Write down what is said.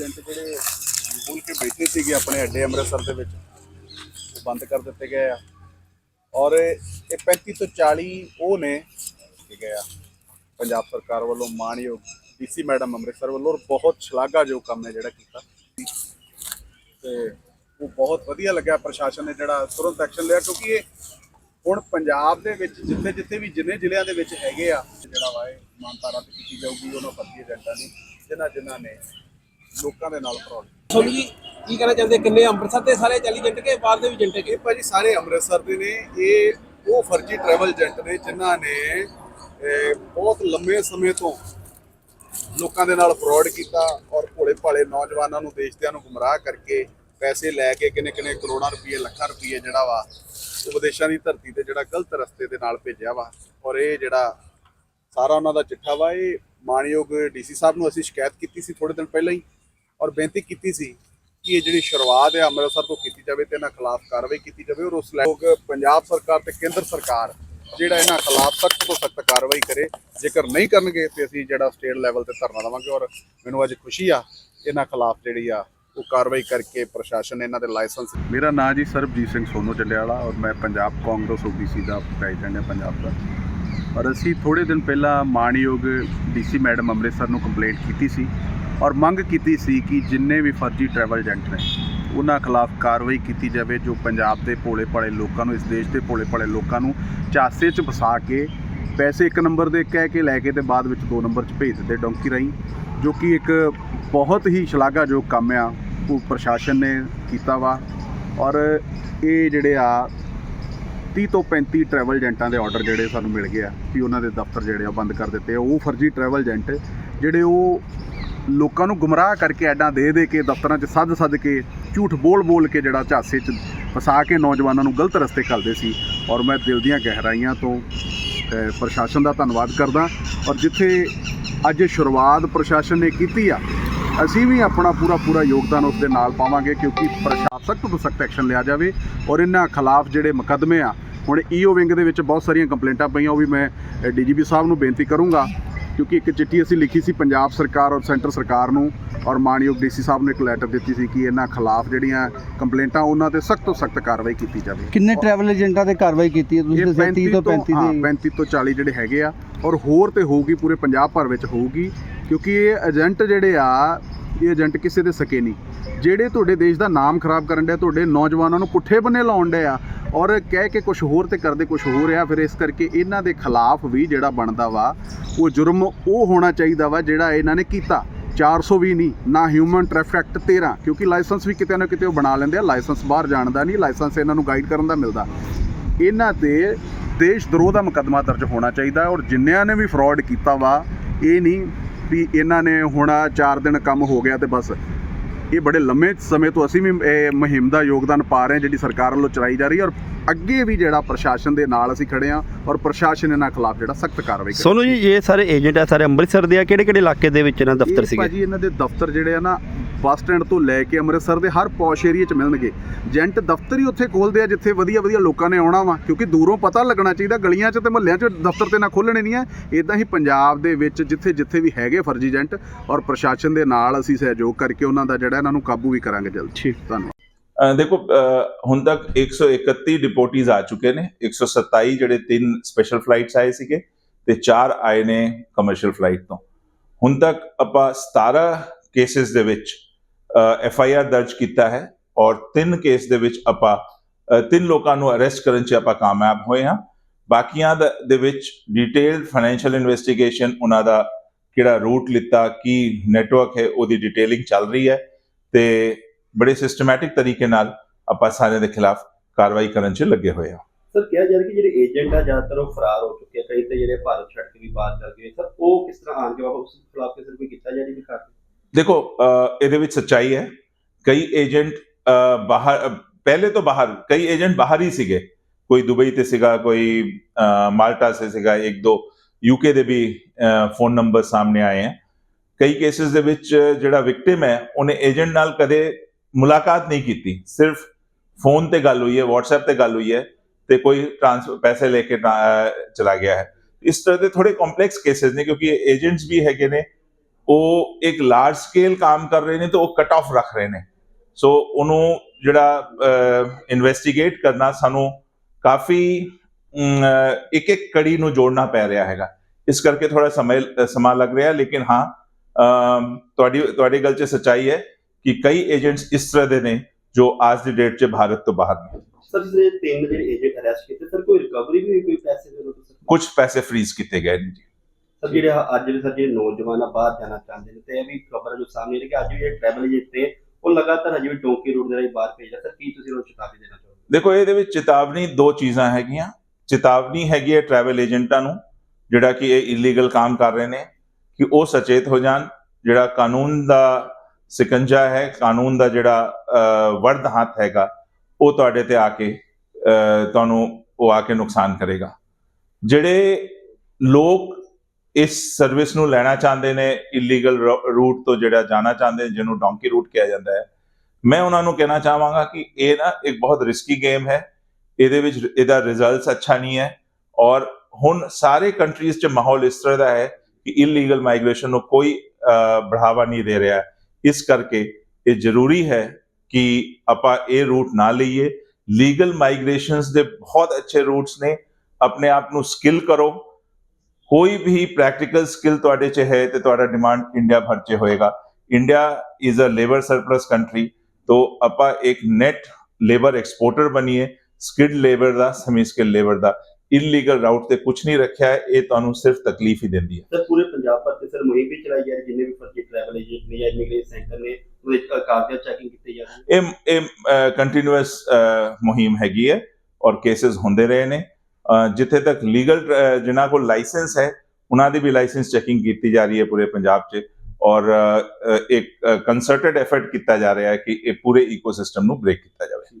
Agent ਜਿਹੜੇ ਖੁੱਲ ਕੇ ਬੈਠੇ ਸੀਗੇ ਆਪਣੇ ਅੱਡੇ ਅੰਮ੍ਰਿਤਸਰ ਦੇ ਵਿੱਚ, ਉਹ ਬੰਦ ਕਰ ਦਿੱਤੇ ਗਏ ਆ। ਔਰ ਇਹ 35 ਤੋਂ 40 ਉਹ ਨੇ ਠੀਕ ਹੈ ਆ ਪੰਜਾਬ ਸਰਕਾਰ ਵੱਲੋਂ ਮਾਣਯੋਗ ਡੀਸੀ ਮੈਡਮ ਅੰਮ੍ਰਿਤਸਰ ਵੱਲੋਂ ਬਹੁਤ ਸ਼ਲਾਘਾਯੋਗ ਕੰਮ ਹੈ ਜਿਹੜਾ ਕੀਤਾ। ਤੇ ਉਹ ਬਹੁਤ ਵਧੀਆ ਲੱਗਿਆ ਪ੍ਰਸ਼ਾਸਨ ਨੇ ਜਿਹੜਾ ਤੁਰੰਤ ਐਕਸ਼ਨ ਲਿਆ, ਕਿਉਂਕਿ ਇਹ ਹੁਣ ਪੰਜਾਬ ਦੇ ਵਿੱਚ ਜਿੱਥੇ ਜਿੱਥੇ ਵੀ ਜਿੰਨੇ ਜ਼ਿਲ੍ਹਿਆਂ ਦੇ ਵਿੱਚ ਹੈਗੇ ਆ, ਜਿਹੜਾ ਵਾ ਇਹ ਮਾਨਤਾ ਰੱਦ ਕੀਤੀ ਜਾਊਗੀ, ਉਹਨਾਂ ਫਰਜ਼ੀ ਏਜੰਟਾਂ ਦੀ, ਜਿਨ੍ਹਾਂ ਜਿਨ੍ਹਾਂ ਨੇ ਲੋਕਾਂ ਦੇ ਨਾਲ ਫਰਾਡ ਸੋਨੂੰ ਜੀ ਕੀ ਕਹਿਣਾ ਚਾਹੁੰਦੇ? ਕਿੰਨੇ ਅੰਮ੍ਰਿਤਸਰ ਦੇ ਸਾਰੇ ਚਾਲੀ ਏਜੰਟ ਕੇ ਬਾਹਰ ਦੇ ਵੀ ਏਜੰਟ ਕੇ? ਇਹ ਭਾਜੀ ਸਾਰੇ ਅੰਮ੍ਰਿਤਸਰ ਦੇ ਨੇ। ਇਹ ਉਹ ਫਰਜ਼ੀ ਟਰੈਵਲ ਏਜੰਟ ਨੇ ਜਿਨ੍ਹਾਂ ਨੇ ਬਹੁਤ ਲੰਮੇ ਸਮੇਂ ਤੋਂ ਲੋਕਾਂ ਦੇ ਨਾਲ ਫਰਾਡ ਕੀਤਾ ਔਰ ਭੋਲੇ ਭਾਲੇ ਨੌਜਵਾਨਾਂ ਨੂੰ ਦੇਸ਼ਦਿਆਂ ਨੂੰ ਗੁੰਮਰਾਹ ਕਰਕੇ ਪੈਸੇ ਲੈ ਕੇ ਕਿੰਨੇ ਕਿੰਨੇ ਕਰੋੜਾਂ ਰੁਪਏ ਲੱਖਾਂ ਰੁਪਏ ਜਿਹੜਾ ਵਾ ਉਹ ਵਿਦੇਸ਼ਾਂ ਦੀ ਧਰਤੀ ਤੇ ਜਿਹੜਾ ਗਲਤ ਰਸਤੇ ਦੇ ਨਾਲ ਭੇਜਿਆ ਵਾ। ਔਰ ਇਹ ਜਿਹੜਾ ਸਾਰਾ ਉਹਨਾਂ ਦਾ ਚਿੱਠਾ ਵਾ ਇਹ ਮਾਨਯੋਗ ਡੀਸੀ ਸਾਹਿਬ ਨੂੰ ਅਸੀਂ ਸ਼ਿਕਾਇਤ ਕੀਤੀ ਸੀ ਥੋੜੇ ਦਿਨ ਪਹਿਲਾਂ ਹੀ। ਔਰ ਬੇਨਤੀ ਕੀਤੀ ਸੀ ਕਿ ਇਹ ਜਿਹੜੀ ਸ਼ੁਰੂਆਤ ਹੈ ਅੰਮ੍ਰਿਤਸਰ ਤੋਂ ਕੀਤੀ ਜਾਵੇ ਤੇ ਇਹਨਾਂ ਖਿਲਾਫ ਕਾਰਵਾਈ ਕੀਤੀ ਜਾਵੇ ਔਰ ਉਸ ਲੋਕ ਪੰਜਾਬ ਸਰਕਾਰ ਤੇ ਕੇਂਦਰ ਸਰਕਾਰ ਜਿਹੜਾ ਇਹਨਾਂ ਖਿਲਾਫ ਸਖਤ ਤੋਂ ਸਖਤ ਕਾਰਵਾਈ ਕਰੇ, ਜੇਕਰ ਨਹੀਂ ਕਰਨਗੇ ਤੇ ਅਸੀਂ ਜਿਹੜਾ ਸਟੇਟ ਲੈਵਲ ਤੇ ਧਰਨਾ ਦੇਵਾਂਗੇ ਔਰ ਮੈਨੂੰ ਅੱਜ ਖੁਸ਼ੀ ਆ, ਇਹਨਾਂ ਖਿਲਾਫ ਜਿਹੜੀ ਆ ਉਹ ਕਾਰਵਾਈ ਕਰਕੇ ਪ੍ਰਸ਼ਾਸਨ ਨੇ ਇਹਨਾਂ ਦੇ ਲਾਇਸੈਂਸ ਮੇਰਾ ਨਾਮ ਜੀ ਸਰਬਜੀਤ ਸਿੰਘ ਸੋਨੂ ਜੱਲਿਆਲਾ ਔਰ ਮੈਂ ਪੰਜਾਬ ਕਾਂਗਰਸ ਓਬੀਸੀ ਦਾ ਪ੍ਰੈਜ਼ੀਡੈਂਟ ਹਾਂ ਪੰਜਾਬ ਦਾ। ਔਰ ਅਸੀਂ ਥੋੜੇ ਦਿਨ ਪਹਿਲਾਂ ਮਾਣਯੋਗ ਡੀਸੀ ਮੈਡਮ ਅੰਮ੍ਰਿਤਸਰ ਨੂੰ ਕੰਪਲੇਂਟ ਕੀਤੀ ਸੀ। ਔਰ ਮੰਗ ਕੀਤੀ ਸੀ ਕਿ ਜਿੰਨੇ ਵੀ ਫਰਜ਼ੀ ਟਰੈਵਲ ਏਜੰਟ ਨੇ, ਉਹਨਾਂ ਖਿਲਾਫ ਕਾਰਵਾਈ ਕੀਤੀ ਜਾਵੇ ਜੋ ਪੰਜਾਬ ਦੇ ਭੋਲੇ ਭਾਲੇ ਲੋਕਾਂ ਨੂੰ, ਇਸ ਦੇਸ਼ ਦੇ ਭੋਲੇ ਭਾਲੇ ਲੋਕਾਂ ਨੂੰ ਝਾਂਸੇ 'ਚ ਫਸਾ ਕੇ ਪੈਸੇ ਇੱਕ ਨੰਬਰ ਦੇ ਕਹਿ ਕੇ ਲੈ ਕੇ ਤੇ ਬਾਅਦ ਵਿੱਚ ਦੋ ਨੰਬਰ 'ਚ ਭੇਜ ਦਿੱਤੇ ਡੌਂਕੀ ਰਾਹੀਂ, ਜੋ ਕਿ ਇੱਕ ਬਹੁਤ ਹੀ ਸ਼ਲਾਘਾਯੋਗ ਕੰਮ ਆ, ਉਹ ਪ੍ਰਸ਼ਾਸਨ ਨੇ ਕੀਤਾ ਵਾ। ਔਰ ਇਹ ਜਿਹੜੇ ਆ 30 ਤੋਂ 35 ਟਰੈਵਲ ਏਜੰਟਾਂ ਦੇ ਆਰਡਰ ਜਿਹੜੇ ਸਾਨੂੰ ਮਿਲ ਗਏ ਆ, ਕਿ ਉਹਨਾਂ ਦੇ ਦਫ਼ਤਰ ਜਿਹੜੇ ਆ ਬੰਦ ਕਰ ਦਿੱਤੇ ਆ। ਉਹ ਫਰਜ਼ੀ ਟਰੈਵਲ ਏਜੰਟ ਜਿਹੜੇ ਉਹ ਲੋਕਾਂ ਨੂੰ ਗੁੰਮਰਾਹ ਕਰਕੇ ਐਡਾਂ ਦੇ ਦੇ ਕੇ, ਦਫ਼ਤਰਾਂ 'ਚ ਸੱਦ ਸੱਦ ਕੇ, ਝੂਠ ਬੋਲ ਬੋਲ ਕੇ ਜਿਹੜਾ ਝਾਸੇ 'ਚ ਫਸਾ ਕੇ ਨੌਜਵਾਨਾਂ ਨੂੰ ਗਲਤ ਰਸਤੇ ਘੱਲਦੇ ਸੀ। ਔਰ ਮੈਂ ਦਿਲ ਦੀਆਂ ਗਹਿਰਾਈਆਂ ਤੋਂ ਪ੍ਰਸ਼ਾਸਨ ਦਾ ਧੰਨਵਾਦ ਕਰਦਾ। ਔਰ ਜਿੱਥੇ ਅੱਜ ਸ਼ੁਰੂਆਤ ਪ੍ਰਸ਼ਾਸਨ ਨੇ ਕੀਤੀ ਆ, ਅਸੀਂ ਵੀ ਆਪਣਾ ਪੂਰਾ ਪੂਰਾ ਯੋਗਦਾਨ ਉਸ ਦੇ ਨਾਲ ਪਾਵਾਂਗੇ ਕਿਉਂਕਿ ਪ੍ਰਸ਼ਾਸਨ ਸਖਤ ਤੋਂ ਸਖਤ ਐਕਸ਼ਨ ਲਿਆ ਜਾਵੇ। ਔਰ ਇਹਨਾਂ ਖਿਲਾਫ ਜਿਹੜੇ ਮੁਕੱਦਮੇ ਆ, ਹੁਣ ਈਓ ਵਿੰਗ ਦੇ ਵਿੱਚ ਬਹੁਤ ਸਾਰੀਆਂ ਕੰਪਲੇਂਟਾਂ ਪਈਆਂ, ਉਹ ਵੀ ਮੈਂ ਡੀਜੀਪੀ ਸਾਹਿਬ ਨੂੰ ਬੇਨਤੀ ਕਰੂੰਗਾ। ਕਿਉਂਕਿ ਇੱਕ ਚਿੱਠੀ ਅਸੀਂ ਲਿਖੀ ਸੀ ਪੰਜਾਬ ਸਰਕਾਰ ਔਰ ਸੈਂਟਰ ਸਰਕਾਰ ਨੂੰ ਔਰ ਮਾਨਯੋਗ ਡੀਸੀ ਸਾਹਿਬ ਨੇ ਇੱਕ ਲੈਟਰ ਦਿੱਤੀ ਸੀ ਕਿ ਇਹਨਾਂ ਖਿਲਾਫ ਜਿਹੜੀਆਂ ਕੰਪਲੇਂਟਾਂ ਉਹਨਾਂ ਤੇ ਸਖਤ ਤੋਂ ਸਖਤ ਕਾਰਵਾਈ ਕੀਤੀ ਜਾਵੇ। ਕਿੰਨੇ ਟਰੈਵਲ ਏਜੰਟਾਂ ਤੇ ਕਾਰਵਾਈ ਕੀਤੀ ਹੈ ਤੁਸੀਂ? ਦੱਸਿਆ 30 ਤੋਂ 35 ਹਾਂ, ਦੀ 35 ਤੋਂ 40 ਜਿਹੜੇ ਹੈਗੇ ਆ ਔਰ ਹੋਰ ਤੇ ਹੋਊਗੀ ਪੂਰੇ ਪੰਜਾਬ ਭਰ ਵਿੱਚ ਹੋਊਗੀ ਕਿਉਂਕਿ ਇਹ ਏਜੰਟ ਜਿਹੜੇ ਆ ਇਹ ਏਜੰਟ ਕਿਸੇ ਦੇ ਸਕੇ ਨਹੀਂ। ਜਿਹੜੇ ਤੁਹਾਡੇ ਦੇਸ਼ ਦਾ ਨਾਮ ਖਰਾਬ ਕਰਨ ਦੇ ਤੁਹਾਡੇ ਨੌਜਵਾਨਾਂ ਨੂੰ ਪੁੱਠੇ ਬੰਨੇ ਲਾਉਣ ਦੇ ਆ ਔਰ ਕਹਿ ਕੇ ਕੁਝ ਹੋਰ ਤੇ ਕਰਦੇ ਕੁਝ ਹੋਰ ਆ, ਫਿਰ ਇਸ ਕਰਕੇ ਇਹਨਾਂ ਦੇ ਖਿਲਾਫ ਵੀ ਜਿਹੜਾ ਬਣਦਾ ਵਾ, ਉਹ ਜੁਰਮ ਉਹ ਹੋਣਾ ਚਾਹੀਦਾ ਵਾ ਜਿਹੜਾ ਇਹਨਾਂ ਨੇ ਕੀਤਾ। 420 ਨਹੀਂ, ਨਾ ਹਿਊਮਨ ਟ੍ਰੈਫਿਕ ਐਕਟ 13 ਕਿਉਂਕਿ ਲਾਇਸੈਂਸ ਵੀ ਕਿਤੇ ਨਾ ਕਿਤੇ ਉਹ ਬਣਾ ਲੈਂਦੇ ਆ, ਲਾਇਸੈਂਸ ਬਾਹਰ ਜਾਣ ਦਾ ਨਹੀਂ, ਲਾਇਸੈਂਸ ਇਹਨਾਂ ਨੂੰ ਗਾਈਡ ਕਰਨ ਦਾ ਮਿਲਦਾ। ਇਹਨਾਂ ਤੇ ਦੇਸ਼ ਦਰੋਹ ਦਾ ਮੁਕੱਦਮਾ ਦਰਜ ਹੋਣਾ ਚਾਹੀਦਾ ਔਰ ਜਿੰਨਿਆਂ ਨੇ ਵੀ ਫਰਾਡ ਕੀਤਾ ਵਾ, ਇਹ ਨਹੀਂ ਵੀ ਇਹਨਾਂ ਨੇ ਹੁਣ 4 ਦਿਨ ਕੰਮ ਹੋ ਗਿਆ ਤੇ ਬਸ ਇਹ ਬੜੇ ਲੰਮੇ ਸਮੇਂ ਤੋਂ ਅਸੀਂ ਵੀ, ਇਹ ਮੁਹਿੰਮ ਦਾ ਯੋਗਦਾਨ ਪਾ ਰਹੇ ਹਾਂ, ਜਿਹੜੀ ਸਰਕਾਰ ਵੱਲੋਂ ਚਲਾਈ ਜਾ ਰਹੀ ਹੈ ਔਰ ਅੱਗੇ ਵੀ ਜਿਹੜਾ ਪ੍ਰਸ਼ਾਸਨ ਦੇ ਨਾਲ ਅਸੀਂ ਖੜੇ ਹਾਂ ਔਰ ਪ੍ਰਸ਼ਾਸਨ ਇਹਨਾਂ ਖਿਲਾਫ ਜਿਹੜਾ ਸਖਤ ਕਾਰਵਾਈ ਕਰੇ। ਸੋਨੂੰ ਜੀ ਇਹ ਸਾਰੇ ਏਜੰਟ ਆ ਸਾਰੇ ਅੰਮ੍ਰਿਤਸਰ ਦੇ ਆ ਕਿਹੜੇ ਕਿਹੜੇ ਇਲਾਕੇ ਦੇ ਵਿੱਚ ਇਹਨਾਂ ਦਫ਼ਤਰ ਸੀਗੇ? ਭਾਜੀ ਇਹਨਾਂ ਦੇ ਦਫ਼ਤਰ ਜਿਹੜੇ ਆ ਨਾ ਬੱਸ ਸਟੈਂਡ ਤੋਂ ਲੈ ਕੇ ਅੰਮ੍ਰਿਤਸਰ ਦੇ ਹਰ ਪੌਸ਼ ਏਰੀਆ 'ਚ ਮਿਲਣਗੇ। ਏਜੰਟ ਦਫ਼ਤਰ ਹੀ ਉੱਥੇ ਖੋਲਦੇ ਆ ਜਿੱਥੇ ਵਧੀਆ ਵਧੀਆ ਲੋਕਾਂ ਨੇ ਆਉਣਾ ਵਾ ਕਿਉਂਕਿ ਦੂਰੋਂ ਪਤਾ ਲੱਗਣਾ ਚਾਹੀਦਾ ਗਲੀਆਂ 'ਚ ਤੇ ਮੁਹੱਲਿਆਂ 'ਚ ਦਫ਼ਤਰ ਤੇ ਨਾ ਖੋਲਣੇ ਨਹੀਂ ਆ। ਇਦਾਂ ਹੀ ਪੰਜਾਬ ਦੇ ਵਿੱਚ ਜਿੱਥੇ ਜਿੱਥੇ ਵੀ ਹੈਗੇ ਫਰਜ਼ੀ ਏਜੰਟ ਔਰ ਪ੍ਰਸ਼ਾਸਨ ਦੇ ਨਾਲ ਅਸੀਂ ਸਹਿਯੋਗ ਕਰਕੇ ਉਹਨਾਂ ਦਾ ਜਿਹੜਾ ਇਹਨਾਂ ਨੂੰ ਕਾਬੂ ਵੀ ਕਰਾਂਗੇ ਜਲਦ। ਠੀਕ। ਧੰਨਵਾਦ। ਦੇਖੋ ਹੁਣ ਤੱਕ 131 ਡਿਪੋਰਟੀਜ਼ ਆ ਚੁੱਕੇ ਨੇ 127 ਜਿਹੜੇ ਤਿੰਨ ਸਪੈਸ਼ਲ ਫਲਾਈਟਸ ਆਏ ਸੀਗੇ ਤੇ ਚਾਰ ਆਏ ਨੇ ਕਮਰਸ਼ੀਅਲ ਫਲਾਈਟ ਤੋਂ। ਹੁਣ ਤੱਕ ਆਪਾਂ 17 ਕੇਸਿਸ ਦੇ ਵਿੱਚ ਐਫ ਆਈ ਆਰ ਦਰਜ ਕੀਤਾ ਹੈ ਔਰ ਤਿੰਨ ਕੇਸ ਦੇ ਵਿੱਚ ਆਪਾਂ ਤਿੰਨ ਲੋਕਾਂ ਨੂੰ ਅਰੈਸਟ ਕਰਨ 'ਚ ਆਪਾਂ ਕਾਮਯਾਬ ਹੋਏ ਹਾਂ। ਬਾਕੀਆਂ ਦਾ- ਦੇ ਵਿੱਚ ਡਿਟੇਲਡ ਫਾਈਨੈਂਸ਼ੀਅਲ ਇਨਵੈਸਟੀਗੇਸ਼ਨ ਉਹਨਾਂ ਦਾ ਕਿਹੜਾ ਰੂਟ ਲਿੱਤਾ, ਕੀ ਨੈਟਵਰਕ ਹੈ, ਉਹਦੀ ਡਿਟੇਲਿੰਗ ਚੱਲ ਰਹੀ ਹੈ ਤੇ ਬੜੇ ਸਿਸਟਮੈਟਿਕ ਤਰੀਕੇ ਨਾਲ ਆਪਾਂ ਸਾਰਿਆਂ ਦੇ ਖਿਲਾਫ ਕਾਰਵਾਈ ਕਰਨ 'ਚ ਲੱਗੇ ਹੋਏ ਹਾਂ। ਸਰ ਕਿਹਾ ਜਾ ਰਿਹਾ ਕਿ ਜਿਹੜੇ ਏਜੰਟ ਆ ਜ਼ਿਆਦਾਤਰ ਉਹ ਫਰਾਰ ਹੋ ਚੁੱਕੇ ਆ। ਕਈ ਤੇ ਜਿਹੜੇ ਭਾਰਤ ਛੱਡ ਕੇ ਵੀ ਬਾਹਰ ਚਲ ਗਏ ਸਰ ਉਹ ਕਿਸ ਤਰ੍ਹਾਂ ਆਣ ਕੇ ਵਾਪਸ ਉਸ ਖਿਲਾਫ ਕਿਸੇ ਕੋਈ ਕੀਤਾ ਜਾ ਰਹੀ ਵੀ ਕਾਰਵਾਈ ਦੇਖੋ ਇਹਦੇ ਵਿੱਚ ਸੱਚਾਈ ਹੈ। ਕਈ ਏਜੰਟ ਬਾਹਰ ਪਹਿਲੇ ਤੋਂ ਬਾਹਰ ਕਈ ਏਜੰਟ ਬਾਹਰ ਹੀ ਸੀਗੇ। ਕੋਈ ਦੁਬਈ ਤੇ ਸੀਗਾ ਕੋਈ ਮਾਲਟਾ ਸੇ ਸੀਗਾ ਇੱਕ ਦੋ ਯੂਕੇ ਦੇ ਵੀ ਫੋਨ ਨੰਬਰ ਸਾਹਮਣੇ ਆਏ ਹੈ ਕਈ ਕੇਸਿਸ ਦੇ ਵਿੱਚ ਜਿਹੜਾ ਵਿਕਟਿਮ ਹੈ ਉਹਨੇ ਏਜੰਟ ਨਾਲ ਕਦੇ ਮੁਲਾਕਾਤ ਨਹੀਂ ਕੀਤੀ। ਸਿਰਫ ਫੋਨ ਤੇ ਗੱਲ ਹੋਈ ਹੈ, WhatsApp ਤੇ ਗੱਲ ਹੋਈ ਹੈ ਤੇ ਕੋਈ ਟ੍ਰਾਂਸਫਰ, ਪੈਸੇ ਲੈ ਕੇ ਚਲਾ ਗਿਆ ਹੈ। ਇਸ ਤਰ੍ਹਾਂ ਦੇ ਥੋੜੇ ਕੰਪਲੈਕਸ ਕੇसेस ਨੇ ਕਿਉਂਕਿ ਏਜੰਟਸ ਵੀ ਹੈਗੇ ਨੇ, ਉਹ ਇੱਕ ਲਾਰਜ ਸਕੇਲ ਕੰਮ ਕਰ ਰਹੇ ਨੇ ਤੇ ਉਹ ਕਟ ਆਫ ਰੱਖ ਰਹੇ ਨੇ। ਸੋ ਉਹਨੂੰ ਜਿਹੜਾ ਇਨਵੈਸਟੀਗੇਟ ਕਰਨਾ ਸਾਨੂੰ ਕਾਫੀ ਇੱਕ ਇੱਕ ਕੜੀ ਨੂੰ ਜੋੜਨਾ ਪੈ ਰਿਹਾ ਹੈਗਾ। ਇਸ ਕਰਕੇ ਥੋੜਾ ਸਮੇਂ ਸਮਾਂ ਲੱਗ ਰਿਹਾ, ਲੇਕਿਨ ਹਾਂ ਤੁਹਾਡੀ ਤੁਹਾਡੀ ਗੱਲ 'ਚ ਸੱਚਾਈ ਹੈ ਕਿ ਕਈ ਏਜੰਟਸ ਇਸ ਤਰ੍ਹਾਂ ਦੇ ਨੇ ਜੋ ਅੱਜ ਦੀ ਡੇਟ 'ਚ ਭਾਰਤ ਤੋਂ ਬਾਹਰ ਨੇ। ਸਰ ਜਿਹੜੇ ਤਿੰਨ ਜਿਹੜੇ ਏਜੰਟ ਅਰੈਸਟ ਕੀਤੇ ਸਰ ਕੋਈ ਰਿਕਵਰੀ ਵੀ ਹੋਈ ਕੋਈ ਪੈਸੇ ਦੇ ਸਰ? ਕੁਝ ਪੈਸੇ ਫ੍ਰੀਜ਼ ਕੀਤੇ ਗਏ ਨੇ ਜੀ। ਸਰ ਜਿਹੜੇ ਅੱਜ ਦੇ ਸਰ ਜਿਹੜੇ ਨੌਜਵਾਨ ਆ ਬਾਹਰ ਜਾਣਾ ਚਾਹੁੰਦੇ ਨੇ ਤੇ ਇਹ ਵੀ ਖਬਰ ਜੋ ਸਾਹਮਣੇ ਆ ਰਹੀ ਕਿ ਅੱਜ ਵੀ ਜਿਹੜੇ ਟਰੈਵਲ ਏਜੰਟ ਨੇ ਉਹ ਲਗਾਤਾਰ ਹਜੇ ਵੀ ਡੋਂਕੀ ਰੂਟ ਦੇ ਰਾਹੀਂ ਬਾਹਰ ਭੇਜ ਰਹੇ। ਸਰ ਕੀ ਤੁਸੀਂ ਉਹਨਾਂ ਨੂੰ ਚੇਤਾਵਨੀ ਦੇਣਾ ਚਾਹੋਗੇ? ਦੇਖੋ ਇਹਦੇ ਵਿੱਚ ਚੇਤਾਵਨੀ ਦੋ ਚੀਜ਼ਾਂ ਹੈਗੀਆਂ। ਚੇਤਾਵਨੀ ਹੈਗੀ ਹੈ ਟਰੈਵਲ ਏਜੰਟਾਂ ਨੂੰ ਜਿਹੜਾ ਕਿ ਇਹ ਇਲੀਗਲ ਕੰਮ ਕਰ ਰਹੇ ਨੇ ਕਿ ਉਹ ਸੁਚੇਤ ਹੋ ਜਾਣ ਜਿਹੜਾ ਕਾਨੂੰਨ ਦਾ ਸਿਕੰਜਾ ਹੈ, ਕਾਨੂੰਨ ਦਾ ਜਿਹੜਾ ਵਰਦ ਹੱਥ ਹੈਗਾ, ਉਹ ਤੁਹਾਡੇ ਤੇ ਆ ਕੇ ਤੁਹਾਨੂੰ ਉਹ ਆ ਕੇ ਨੁਕਸਾਨ ਕਰੇਗਾ। ਜਿਹੜੇ ਲੋਕ ਇਸ ਸਰਵਿਸ ਨੂੰ ਲੈਣਾ ਚਾਹੁੰਦੇ ਨੇ ਇਲੀਗਲ ਰੂਟ ਤੋਂ ਜਿਹੜਾ ਜਾਣਾ ਚਾਹੁੰਦੇ ਨੇ, ਜਿਹਨੂੰ ਡੋਂਕੀ ਰੂਟ ਕਿਹਾ ਜਾਂਦਾ ਹੈ, ਮੈਂ ਉਹਨਾਂ ਨੂੰ ਕਹਿਣਾ ਚਾਹਾਂਗਾ ਕਿ ਇਹ ਨਾ ਇੱਕ ਬਹੁਤ ਰਿਸਕੀ ਗੇਮ ਹੈ। ਇਹਦੇ ਵਿੱਚ ਇਹਦਾ ਰਿਜ਼ਲਟਸ ਅੱਛਾ ਨਹੀਂ ਹੈ ਔਰ ਹੁਣ ਸਾਰੇ ਕੰਟਰੀਜ਼ 'ਚ ਮਾਹੌਲ ਇਸ ਤਰ੍ਹਾਂ ਦਾ ਹੈ ਕਿ ਇਲੀਗਲ ਮਾਈਗ੍ਰੇਸ਼ਨ ਨੂੰ ਕੋਈ ਬੜਾਵਾ ਨਹੀਂ ਦੇ ਰਿਹਾ। ਇਸ ਕਰਕੇ ਇਹ ਜ਼ਰੂਰੀ ਹੈ ਕਿ ਆਪਾਂ ਇਹ ਰੂਟ ਨਾ ਲਈਏ। ਲੀਗਲ ਮਾਈਗ੍ਰੇਸ਼ਨਸ ਦੇ ਬਹੁਤ ਅੱਛੇ ਰੂਟਸ ਨੇ। ਆਪਣੇ ਆਪ ਨੂੰ ਸਕਿੱਲ ਕਰੋ। ਕੋਈ ਵੀ ਪ੍ਰੈਕਟੀਕਲ ਸਕਿੱਲ ਤੁਹਾਡੇ 'ਚ ਹੈ ਤੇ ਤੁਹਾਡਾ ਡਿਮਾਂਡ ਇੰਡੀਆ ਭਰ 'ਚ ਹੋਏਗਾ। India is a labour surplus country ਤੋਂ ਆਪਾਂ ਇੱਕ ਨੈਟ ਲੇਬਰ ਐਕਸਪੋਰਟਰ ਬਣੀਏ। ਸਕਿਲਡ ਲੇਬਰ ਦਾ ਸੈਮੀ ਸਕਿੱਲ ਲੇਬਰ ਦਾ। ਇਲੀਗਲ ਰਾਊਟ ਤੇ ਕੁਝ ਨਹੀਂ ਰੱਖਿਆ ਹੈ ਇਹ ਤੁਹਾਨੂੰ ਸਿਰਫ ਤਕਲੀਫ ਹੀ ਦਿੰਦੀ ਹੈ। ਸਰ ਪੂਰੇ ਪੰਜਾਬ ਭਰ ਤੇ ਸਰ ਮੁਹਿੰਮ ਵੀ ਚਲਾਈ ਜਾ ਰਹੀ ਜਿੰਨੇ ਵੀ ਫਰਜ਼ੀ ਟਰੈਵਲ ਏਜੰਟ ਨੇ ਜਾਂ ਇਮੀਗ੍ਰੇਸ਼ਨ ਸੈਂਟਰ ਨੇ ਉਹਦੇ ਵਿੱਚ ਕਾਗਜ਼ਾਤ ਚੈਕਿੰਗ ਕੀਤੀ ਜਾ ਰਹੀ ਇਹ ਇਹ ਕੰਟੀਨਿਊਸ ਮੁਹਿੰਮ ਹੈਗੀ ਹੈ ਔਰ ਕੇसेस ਹੁੰਦੇ ਰਹੇ ਨੇ। ਜਿੱਥੇ ਤੱਕ ਲੀਗਲ ਜਿਨ੍ਹਾਂ ਕੋਲ ਲਾਇਸੈਂਸ ਹੈ ਉਹਨਾਂ ਦੀ ਵੀ ਲਾਇਸੈਂਸ ਚੈਕਿੰਗ ਕੀਤੀ ਜਾ ਰਹੀ ਹੈ ਪੂਰੇ ਪੰਜਾਬ 'ਚ ਔਰ ਇੱਕ ਕੰਸਰਟਡ ਐਫਰਟ ਕੀਤਾ ਜਾ ਰਿਹਾ ਹੈ ਕਿ ਇਹ ਪੂਰੇ ਇਕੋਸਿਸਟਮ ਨੂੰ ਬ੍ਰੇਕ ਕੀਤਾ ਜਾਵੇ।